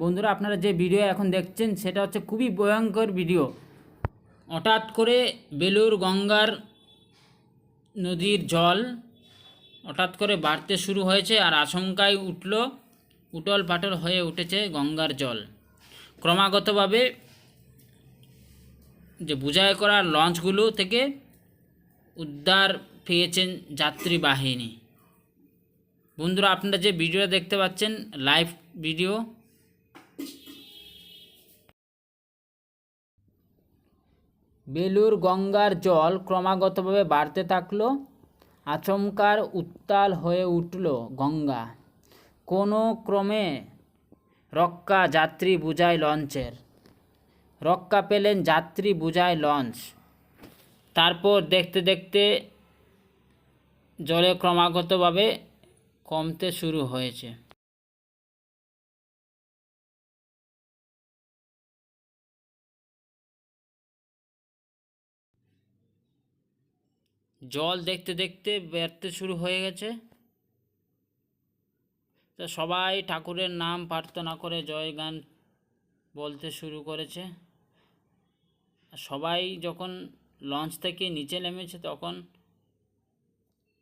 বন্ধুরা আপনারা যে ভিডিও এখন দেখছেন, সেটা হচ্ছে খুবই ভয়ঙ্কর ভিডিও। হঠাৎ করে বেলুর গঙ্গার নদীর জল হঠাৎ করে বাড়তে শুরু হয়েছে আর আশঙ্কায় উঠল, উটল পাটল হয়ে উঠেছে গঙ্গার জল। ক্রমাগতভাবে যে বুঝাই করা লঞ্চগুলো থেকে উদ্ধার পেয়েছেন যাত্রী বাহিনী। বন্ধুরা, আপনারা যে ভিডিওটা দেখতে পাচ্ছেন, লাইভ ভিডিও বেলুর গঙ্গার জল ক্রমাগতভাবে বাড়তে থাকল, আচমকার উত্তাল হয়ে উঠল গঙ্গা। কোনো ক্রমে রক্ষা যাত্রী বুঝায় লঞ্চের। রক্ষা পেলেন যাত্রী বুঝায় লঞ্চ। তারপর দেখতে দেখতে জলে ক্রমাগতভাবে কমতে শুরু হয়েছে। জল দেখতে দেখতে বেরতে শুরু হয়ে গেছে। তো সবাই ঠাকুরের নাম প্রার্থনা করে জয় গান বলতে শুরু করেছে। সবাই যখন লঞ্চ থেকে নিচে নেমেছে তখন